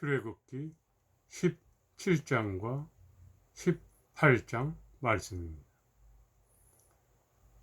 출애굽기 17장과 18장 말씀입니다.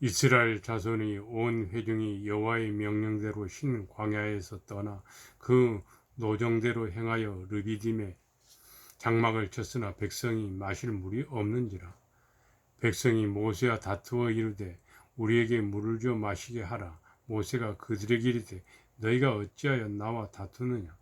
이스라엘 자손이 온 회중이 여호와의 명령대로 신 광야에서 떠나 그 노정대로 행하여 르비딤에 장막을 쳤으나 백성이 마실 물이 없는지라. 백성이 모세와 다투어 이르되 우리에게 물을 줘 마시게 하라. 모세가 그들에게 이르되 너희가 어찌하여 나와 다투느냐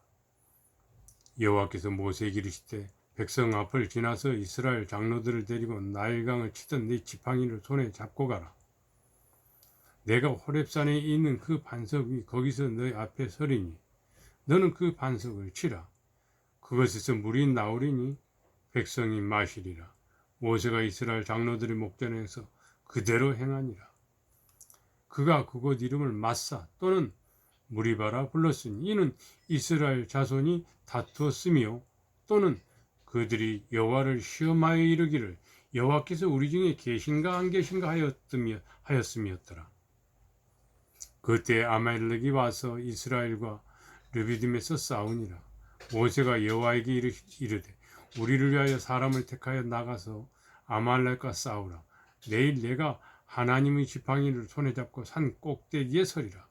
여호와께서 모세에게 이르시되 백성 앞을 지나서 이스라엘 장로들을 데리고 나일강을 치던 네 지팡이를 손에 잡고 가라. 내가 호렙산에 있는 그 반석 이 거기서 너희 앞에 서리니 너는 그 반석을 치라. 그것에서 물이 나오리니 백성이 마시리라. 모세가 이스라엘 장로들의 목전에서 그대로 행하니라. 그가 그곳 이름을 마사 또는 무리바라 불렀으니 이는 이스라엘 자손이 다투었으며 또는 그들이 여호와를 시험하여 이르기를 여호와께서 우리 중에 계신가 안 계신가 하였으며 하였음이었더라. 그때 아말렉이 와서 이스라엘과 르비딤에서 싸우니라. 모세가 여호와에게 이르되 우리를 위하여 사람을 택하여 나가서 아말렉과 싸우라. 내일 내가 하나님의 지팡이를 손에 잡고 산 꼭대기에 서리라.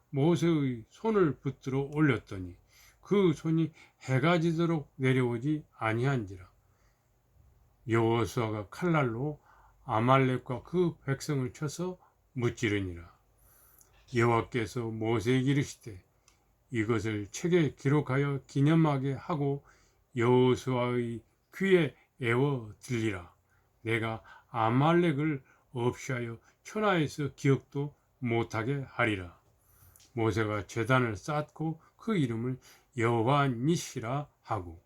모세의 손을 붙들어 올렸더니 그 손이 해가 지도록 내려오지 아니한지라. 여호수아가 칼날로 아말렉과 그 백성을 쳐서 무찌르니라. 여호와께서 모세에게 이르시되 이것을 책에 기록하여 기념하게 하고 여호수아의 귀에 애워 들리라. 내가 아말렉을 없이하여 천하에서 기억도 못하게 하리라 모세가 제단을 쌓고 그 이름을 여호와 니시라 하고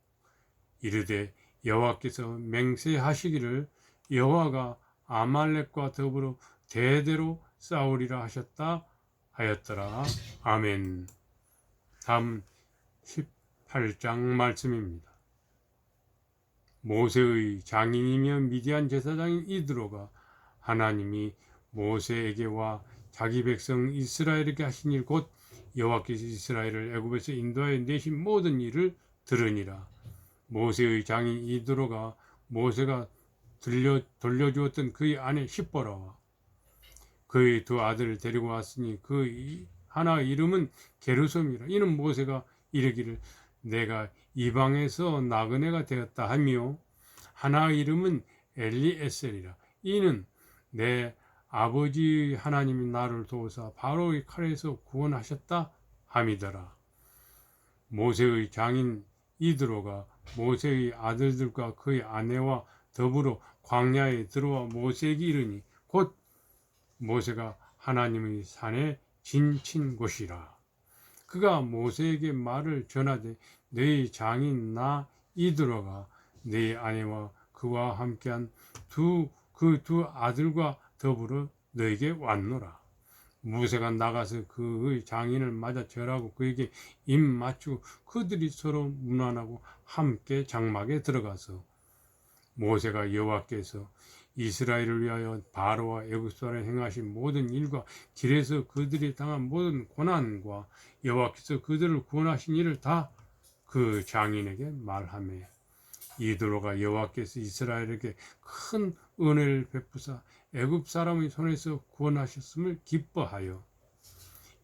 이르되 여호와께서 맹세하시기를 여호와가 아말렉과 더불어 대대로 싸우리라 하셨다 하였더라. 아멘. 다음 18장 말씀입니다. 모세의 장인이며 미디안 제사장인 이드로가 하나님이 모세에게 와 자기 백성 이스라엘에게 하신 일 곧 여호와께서 이스라엘을 애굽에서 인도하여 내신 모든 일을 들으니라. 모세의 장인 이드로가 모세가 들려 돌려주었던 그의 아내 십보라와 그의 두 아들을 데리고 왔으니 그 하나 이름은 게르솜이라. 이는 모세가 이르기를 내가 이방에서 나그네가 되었다 하며 하나 이름은 엘리에셀이라. 이는 내 아버지 하나님이 나를 도우사 바로의 칼에서 구원하셨다 함이더라. 모세의 장인 이드로가 모세의 아들들과 그의 아내와 더불어 광야에 들어와 모세에게 이르니 곧 모세가 하나님의 산에 진친 곳이라. 그가 모세에게 말을 전하되 네 장인 나 이드로가 네 아내와 그와 함께한 두 그두 아들과 더불어 너에게 왔노라. 무세가 나가서 그의 장인을 맞아 절하고 그에게 입 맞추고 그들이 서로 문안하고 함께 장막에 들어가서 모세가 여호와께서 이스라엘을 위하여 바로와 애굽사에 행하신 모든 일과 길에서 그들이 당한 모든 고난과 여호와께서 그들을 구원하신 일을 다 그 장인에게 말하며 이드로가 여호와께서 이스라엘에게 큰 은혜를 베푸사 애굽 사람의 손에서 구원하셨음을 기뻐하여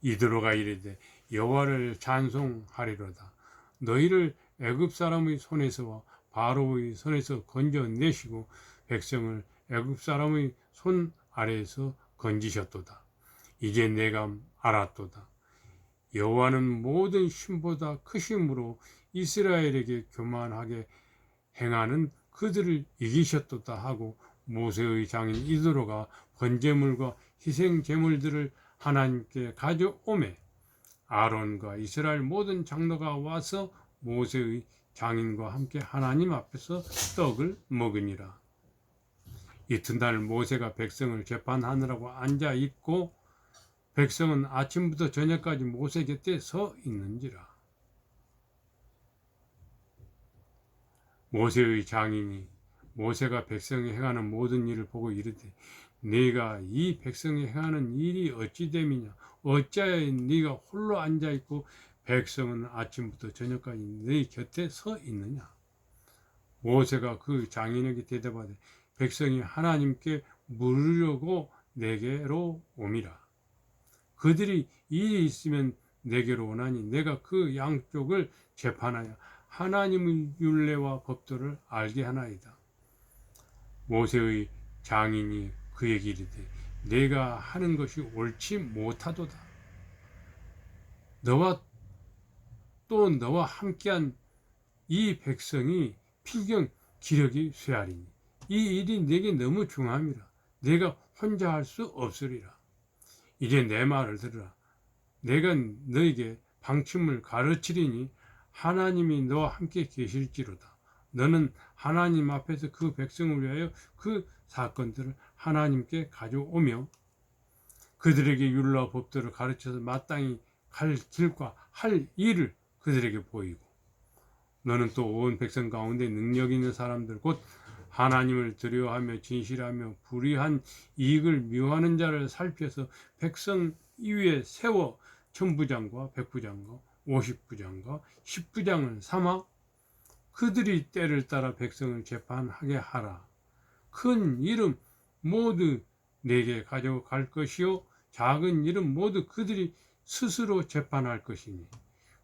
이드로가 이르되 여호와를 찬송하리로다 너희를 애굽 사람의 손에서와 바로의 손에서 건져내시고 백성을 애굽 사람의 손 아래에서 건지셨도다. 이제 내가 알았도다. 여호와는 모든 신보다 크심으로 이스라엘에게 교만하게 행하는 그들을 이기셨도다 하고 모세의 장인 이드로가 번제물과 희생 제물들을 하나님께 가져오매 아론과 이스라엘 모든 장로가 와서 모세의 장인과 함께 하나님 앞에서 떡을 먹으니라. 이튿날 모세가 백성을 재판하느라고 앉아 있고 백성은 아침부터 저녁까지 모세 곁에 서 있는지라. 모세의 장인이 모세가 백성이 행하는 모든 일을 보고 이르되 네가 이 백성이 행하는 일이 어찌 됨이냐? 어찌하여 네가 홀로 앉아 있고 백성은 아침부터 저녁까지 네 곁에 서 있느냐? 모세가 그 장인에게 대답하되 백성이 하나님께 물으려고 내게로 옴이라. 그들이 일이 있으면 내게로 오나니 내가 그 양쪽을 재판하여 하나님의 율례와 법도를 알게 하나이다. 모세의 장인이 그에게 이르되 내가 하는 것이 옳지 못하도다. 너와 또 너와 함께한 이 백성이 필경 기력이 쇠하리니 이 일이 내게 너무 중함이라 내가 혼자 할 수 없으리라. 이제 내 말을 들으라. 내가 너에게 방침을 가르치리니 하나님이 너와 함께 계실지로다. 너는 하나님 앞에서 그 백성을 위하여 그 사건들을 하나님께 가져오며 그들에게 율라 법들을 가르쳐서 마땅히 갈 길과 할 일을 그들에게 보이고 너는 또 온 백성 가운데 능력 있는 사람들 곧 하나님을 두려워하며 진실하며 불의한 이익을 미워하는 자를 살펴서 백성 위에 세워 천부장과 백부장과 오십부장과 십부장을 삼아 그들이 때를 따라 백성을 재판하게 하라. 큰 일은 모두 내게 가져갈 것이요 작은 일은 모두 그들이 스스로 재판할 것이니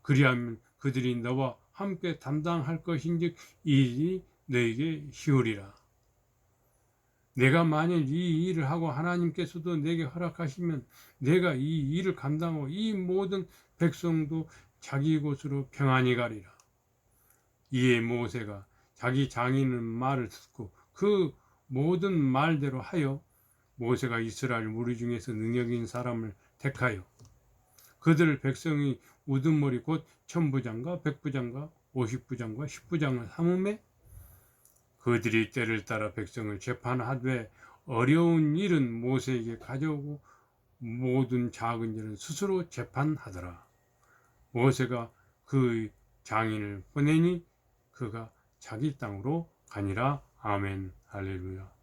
그리하면 그들이 너와 함께 담당할 것인즉 이 일이 너에게 쉬우리라. 내가 만일 이 일을 하고 하나님께서도 내게 허락하시면 내가 이 일을 감당하고 이 모든 백성도 자기 곳으로 평안히 가리라. 이에 모세가 자기 장인의 말을 듣고 그 모든 말대로 하여 모세가 이스라엘 무리 중에서 능력 있는 사람을 택하여 그들 백성이 우두머리 곧 천부장과 백부장과 오십부장과 십부장을 삼음에 그들이 때를 따라 백성을 재판하되 어려운 일은 모세에게 가져오고 모든 작은 일은 스스로 재판하더라. 모세가 그 장인을 보내니 그가 자기 땅으로 가니라. 아멘. 할렐루야.